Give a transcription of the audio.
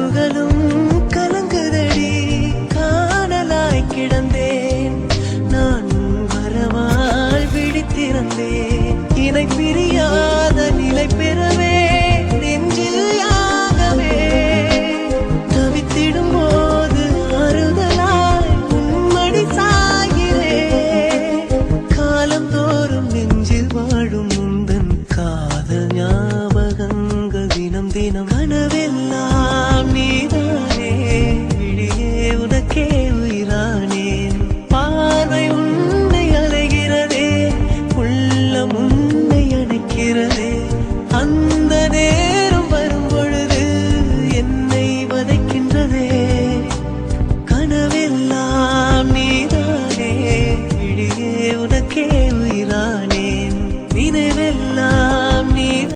புகழும் கலங்குதடி. காணலாய் கிடந்தேன். நான் வரவால் விழித்திருந்தேன். இணை பிரியாத நிலை பெறவே நெஞ்சில் யாகவே. தவித்திடும் போது அறுதலாய் உன்மடி சாகிறே. காலம் தோறும் நெஞ்சில் வாழும் முந்தன் காதல் ஞாபகங்கள் தினம் தினம் கனவில் இருக்கிறது அந்த நேரம் வரும் பொழுது என்னை வதைக்கின்றதே. கனவெல்லாம் நீதானே இடியே உனக்கே உயிரானேன். நினைவெல்லாம் நீ